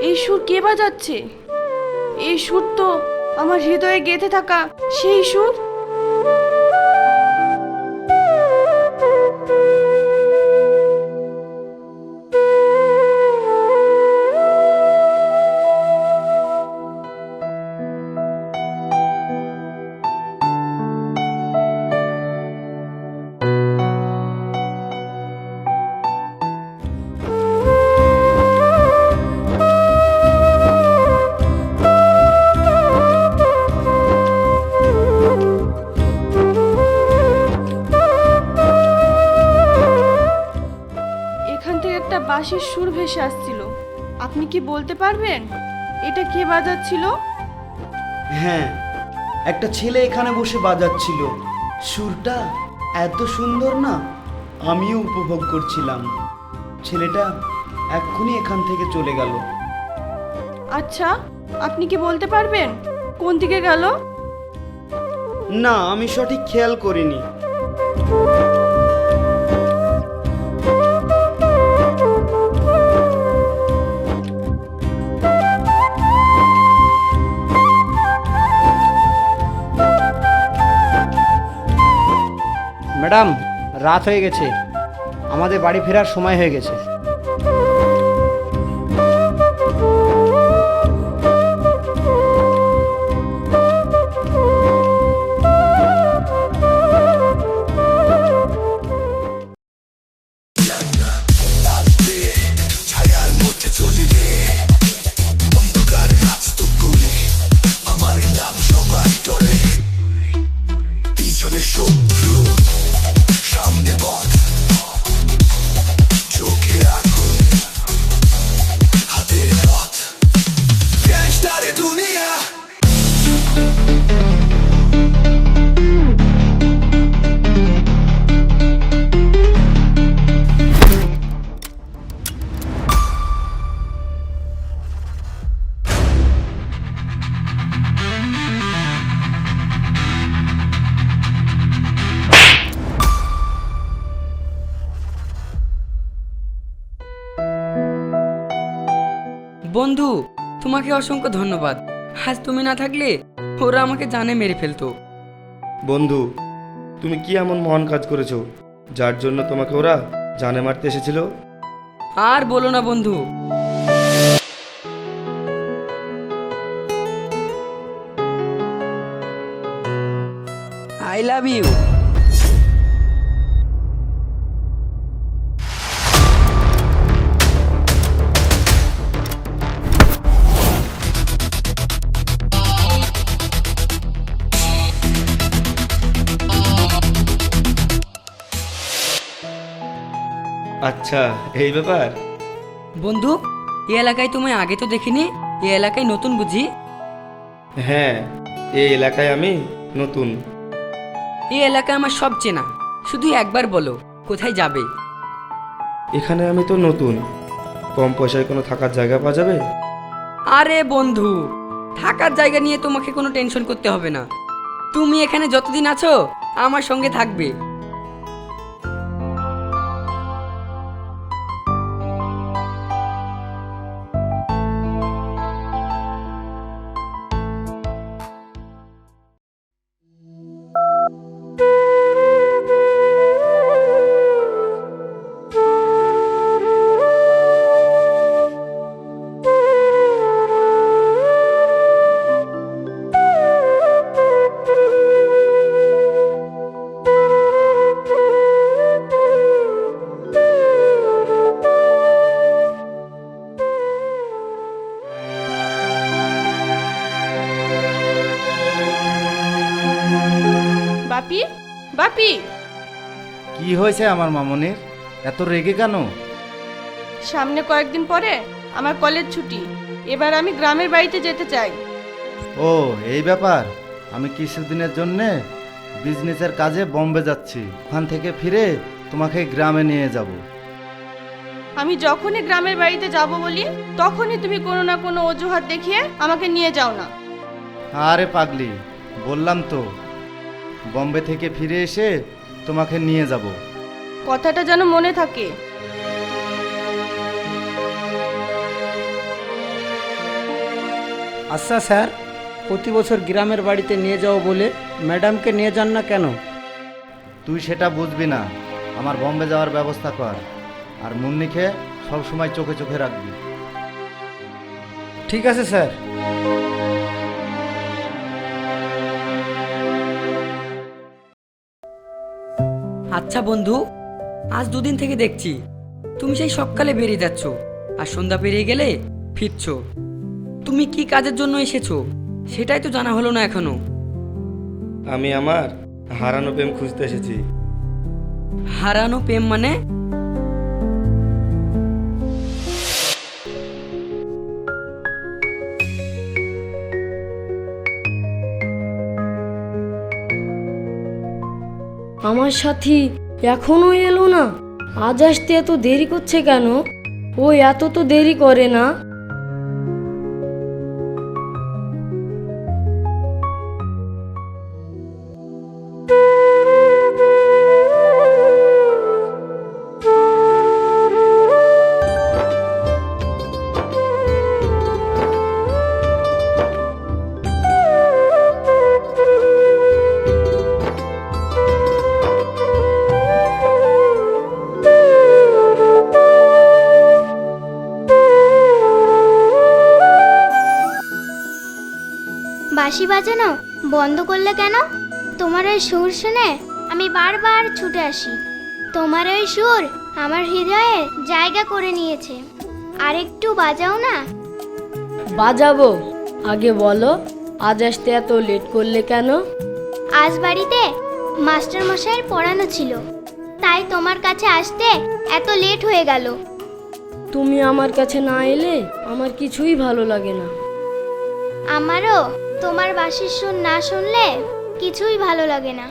এই সুর কে বাজাচ্ছে? এই সুর তো আমার হৃদয়ে গেঁথে থাকা সেই সুর? বাঁশির সুর ভেসে আসছিল। আপনি কি বলতে পারবেন? এটা কে বাজাচ্ছিল? হ্যাঁ একটা ছেলে এখানে বসে বাজাচ্ছিল। সুরটা এত সুন্দর না আমিও উপভোগ করছিলাম। ছেলেটা এক্ষুনি এখান থেকে চলে গেল। আচ্ছা আপনি কি বলতে পারবেন? কোন দিকে গেল? না আমি সঠিক খেয়াল করিনি। ম্যাডাম রাত হয়ে গেছে। আমাদের বাড়ি ফেরার সময় হয়ে গেছে। বন্ধু তোমাকে অসংখ্য ধন্যবাদ। আজ তুমি না থাকলে ওরা আমাকে জানে মেরে ফেলতো। বন্ধু তুমি কি এমন মহান কাজ করেছ যার জন্য তোমাকে ওরা জানে মারতে এসেছিল? আর বলো না বন্ধু। আই লাভ ইউ আচ্ছা এই ব্যাপার। বন্ধু এই এলাকায় তোমায় আগে তো দেখিনি এই এলাকায় নতুন বুঝি? হ্যাঁ এই এলাকায় আমি নতুন। এই এলাকায় আমার সব চেনা শুধু একবার বলো কোথায় যাবে? এখানে আমি তো নতুন কম পয়সায় কোনো থাকার জায়গা পাওয়া যাবে? আরে বন্ধু থাকার জায়গা নিয়ে তোমাকে কোনো টেনশন করতে হবে না। তুমি এখানে যতদিন আছো আমার সঙ্গে থাকবে। হয়েছে আমার মামনের? এত রেগে কেন? সামনে কয়েকদিন পরে আমার কলেজ ছুটি। এবার আমি গ্রামের বাড়িতে যেতে চাই। ও এই ব্যাপার? আমি কিছুদিনের জন্যে বিজনেসের কাজে বম্বে যাচ্ছি। ওখান থেকে ফিরে তোমাকে গ্রামে নিয়ে যাব। আমি যখনই গ্রামের বাড়িতে যাব বলি তখনই তুমি কোনো না কোনো অজুহাত দেখিয়ে আমাকে নিয়ে যাও না। আরে পাগলি বললাম তো বম্বে থেকে ফিরে এসে তোমাকে নিয়ে যাব। কথাটা যেন মনে থাকে। আচ্ছা স্যার প্রতি বছর গ্রামের বাড়িতে নিয়ে যাও বলে ম্যাডামকে নিয়ে যান না কেন? তুই সেটা বুঝবি না। আমার বম্বে যাওয়ার ব্যবস্থা কর আর মুন্নিকে সবসময় চোখে চোখে রাখবি। ঠিক আছে স্যার। আচ্ছা বন্ধু আজ দুদিন থেকে দেখছি। তুমি সেই সকালে বেরিয়ে যাচ্ছ আর সন্ধ্যা পেরিয়ে গেলে ফিরছো। তুমি কি কাজের জন্য এসেছ? সেটাই তো জানা হলো না এখনও। আমি আমার হারানো প্রেম খুঁজতে এসেছি। হারানো প্রেম মানে? আমার সাথী এখনও এলো না? আজ আসতে এত দেরি করছে কেন? ও এত তো দেরি করে না। বাঁশি বাজানো বন্ধ করলে কেন? তোমার ওই সুর শুনে আমি বারবার ছুটে আসি। তোমার ওই সুর আমার হৃদয়ে জায়গা করে নিয়েছে। আর একটু বাজাও না? বাজাবো। আগে বলো আজ আসতে এত লেট করলে কেন? আজ বাড়িতে মাস্টার মশাইয়ের পড়ানো ছিল। তাই তোমার কাছে আসতে এত লেট হয়ে গেল। তুমি আমার কাছে না এলে আমার কিছুই ভালো লাগে না। আমারও তোমার বাসির সুর না শুনলে কিছুই ভালো লাগে না।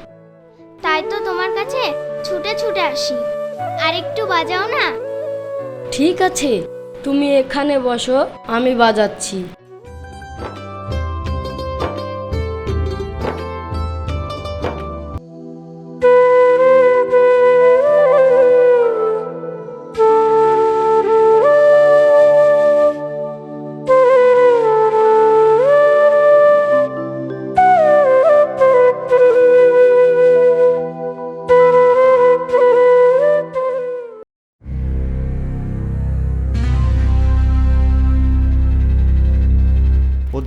তাই তো তোমার কাছে ছুটে ছুটে আসি। আর একটু বাজাও না? ঠিক আছে, তুমি এখানে বসো, আমি বাজাচ্ছি।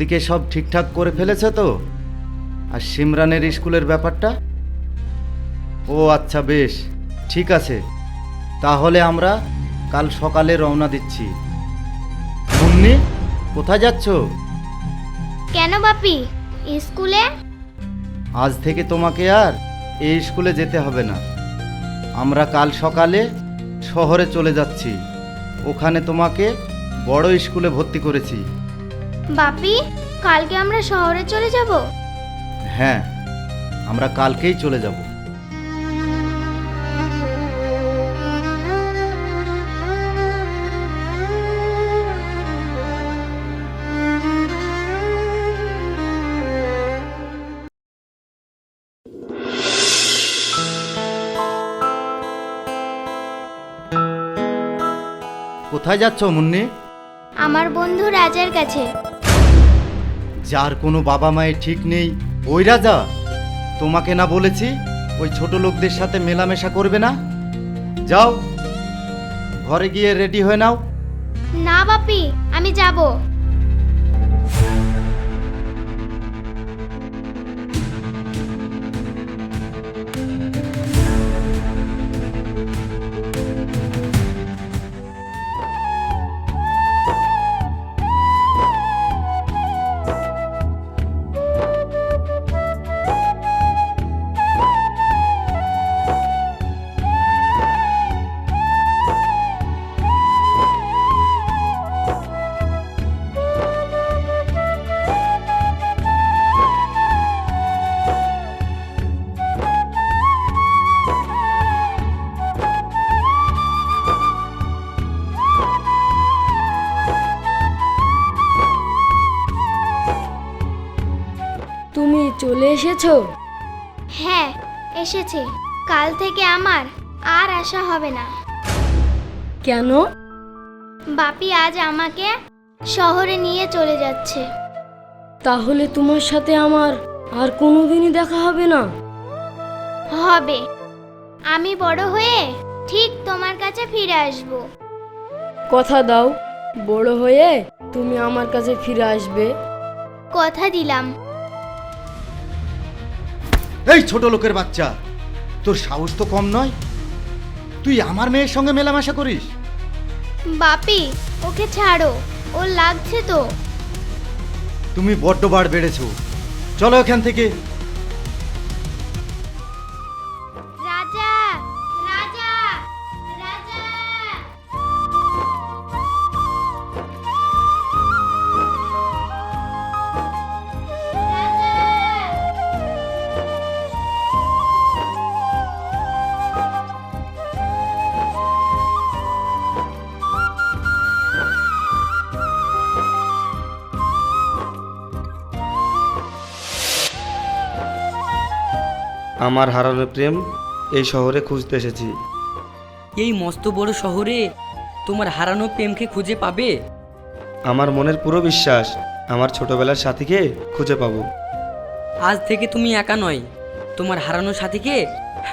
ওদিকে সব ঠিকঠাক করে ফেলেছে তো? আর সিমরানের স্কুলের ব্যাপারটা? ও আচ্ছা বেশ। ঠিক আছে। তাহলে আমরা কাল সকালে রওনা দিচ্ছি। মুন্নি কোথায় যাচ্ছ? কেন বাপি? স্কুলে? আজ থেকে তোমাকে আর এই স্কুলে যেতে হবে না। আমরা কাল সকালে শহরে চলে যাচ্ছি। ওখানে তোমাকে বড় স্কুলে ভর্তি করেছি। বাপি কালকে আমরা শহরে চলে যাব? হ্যাঁ আমরা কালকেই চলে যাব। কোথায় যাচ্ছ মুন্নি? আমার বন্ধু রাজার কাছে। যার কোনো বাবা মায়ের ঠিক নেই, ওই রাজা? তোমাকে না বলেছি ওই ছোট লোকদের সাথে মেলামেশা করবে না? যাও, ঘরে গিয়ে রেডি হয়ে নাও। না বাপি, আমি যাব। এসেছ? হ্যাঁ এসেছে। কাল থেকে আমার আর আশা হবে না। কেন? বাপি আজ আমাকে শহরে নিয়ে চলে যাচ্ছে। তাহলে তোমার সাথে আমার আর কোনোদিনই দেখা হবে না? হবে। আমি বড় হয়ে ঠিক তোমার কাছে ফিরে আসব। কথা দাও বড় হয়ে তুমি আমার কাছে ফিরে আসবে। কথা দিলাম। এই ছোট লোকের বাচ্চা তোর সাহস তো কম নয়। তুই আমার মেয়ের সঙ্গে মেলামেশা করিস। বাপি ওকে ছাড়ো ও লাগছে তো। তুমি বড্ড বার বেড়েছো। চলো এখান থেকে। আমার হারানো প্রেম এই শহরে খুঁজতে এসেছি। এই মস্ত বড় শহরে তোমার হারানো প্রেমকে খুঁজে পাবে? আমার মনের পুরো বিশ্বাস আমার ছোটবেলার সাথীকে খুঁজে পাবো। আজ থেকে তুমি একা নয় তোমার হারানো সাথীকে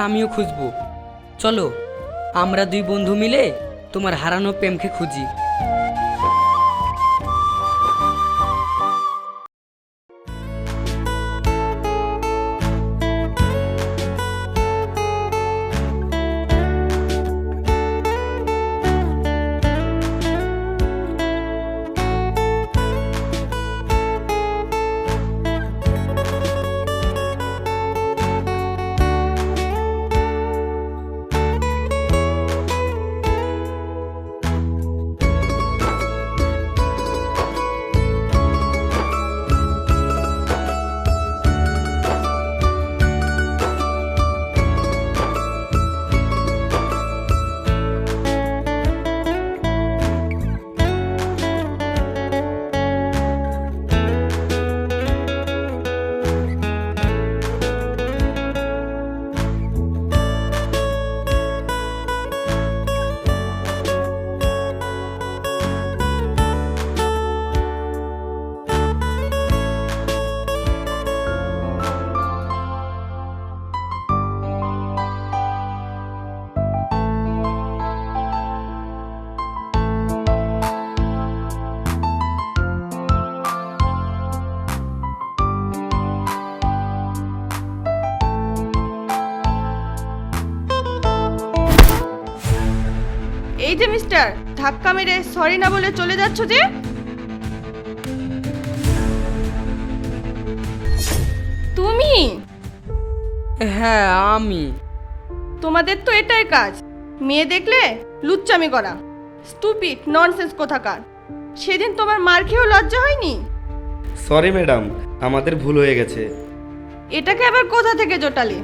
আমিও খুঁজবো। চলো আমরা দুই বন্ধু মিলে তোমার হারানো প্রেমকে খুঁজি। মিস্টার। ধাক্কা মেরে সরি না বলে চলে যাচ্ছ যে? তুমি? হ্যাঁ আমি। তোমাদের তো এটাই কাজ। মেয়ে দেখলে লুচ্চামি করা। স্টুপিড ননসেন্স কোথাকার। সেদিন তোমার মার খেয়েও লজ্জা হয়নি? সরি ম্যাডাম আমাদের ভুল হয়ে গেছে। এটাকে আবার কোথা থেকে জোটালে?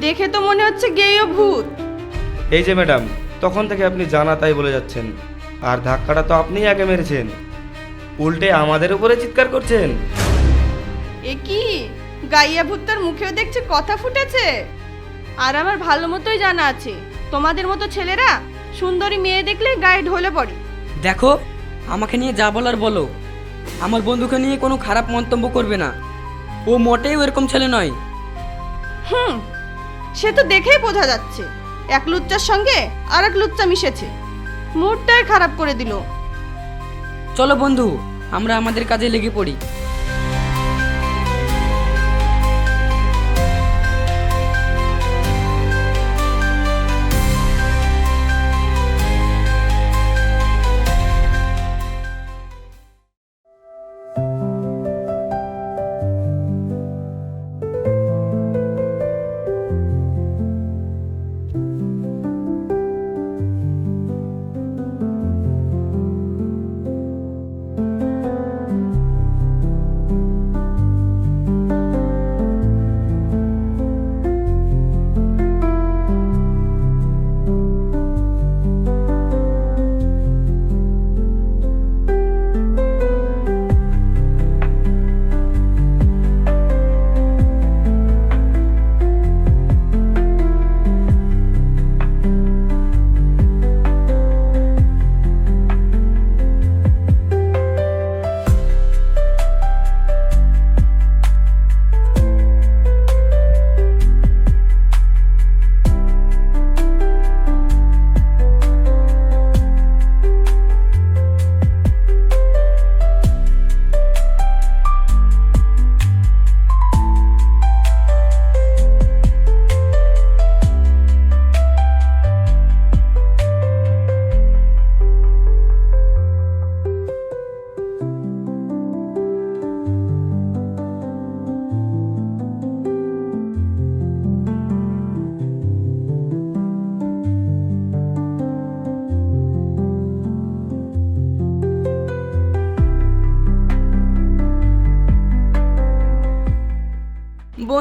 দেখে তো মনে হচ্ছে গেয় ভূত। এই যে ম্যাডাম তখন থেকে আপনি জানা তাই বলে যাচ্ছেন। আর ধাক্কাটা তো আপনিই আগে মেরেছেন। উল্টে আমাদের উপরে চিৎকার করছেন। এ কি? গাইয়া ভূতটার মুখেও দেখছে কথা ফুটেছে। আর আমার ভালো মতোই জানা আছে। তোমাদের মতো ছেলেরা সুন্দরী মেয়ে দেখলে গায়ে ঢলে পড়ে। দেখো আমাকে নিয়ে যা বলার বলো। আমার বন্ধুকে নিয়ে কোনো খারাপ মন্তব্য করবে না। ও মোটেই এরকম ছেলে নয়। হুম সে তো দেখেই বোঝা যাচ্ছে। এক লুচ্চার সঙ্গে আর এক লুচ্চা মিশেছে। মুডটাই খারাপ করে দিল। চলো বন্ধু, আমরা আমাদের কাজে লেগে পড়ি।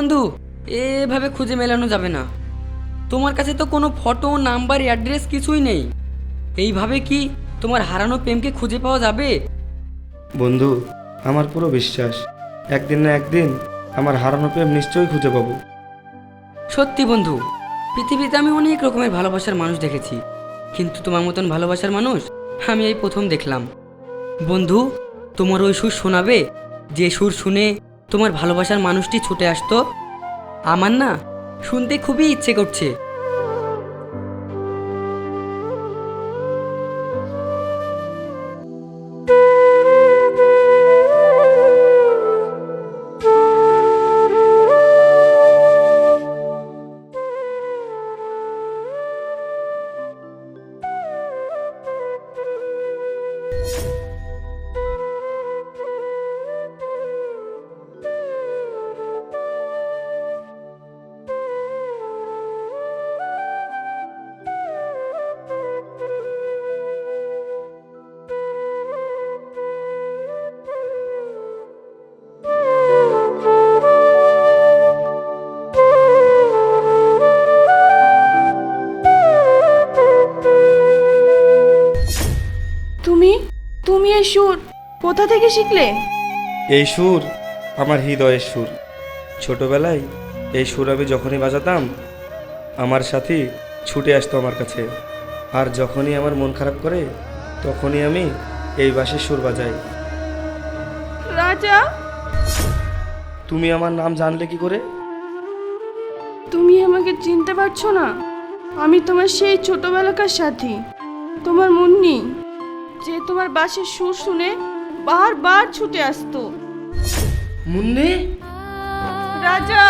বন্ধু এভাবে খুঁজে মেলানো যাবে না। তোমার কাছে তো কোনো ফটো নাম্বার অ্যাড্রেস কিছুই নেই। এইভাবে কি তোমার হারানো প্রেমকে খুঁজে পাওয়া যাবে? বন্ধু আমার পুরো বিশ্বাস। একদিন না একদিন আমার হারানো প্রেম নিশ্চয়ই খুঁজে পাবো। সত্যি বন্ধু পৃথিবীতে আমি অনেক রকমের ভালোবাসার মানুষ দেখেছি। কিন্তু তোমার মতন ভালোবাসার মানুষ আমি এই প্রথম দেখলাম। বন্ধু তোমার ওই সুর শোনাবে? যে সুর শুনে তোমার ভালোবাসার মানুষটি ছুটে আসতো। আমার না শুনতে খুবই ইচ্ছে করছে। তুমি এই সুর কোথা থেকে শিখলে? এই সুর আমার হৃদয়ের সুর। ছোটবেলায় এই সুর আমি যখনই বাজাতাম আমার সাথী ছুটে আসতো আমার কাছে। আর যখনই আমার মন খারাপ করে তখনই আমি এই বাসের সুর বাজাই। রাজা? তুমি আমার নাম জানলে কি করে? তুমি আমাকে চিনতে পারছ না। আমি তোমার সেই ছোটবেলাকার সাথী। তোমার মুন্নি। যে তোমার বাসের সুর শুনে বারবার ছুটে আসতো। মুন্নি? রাজা!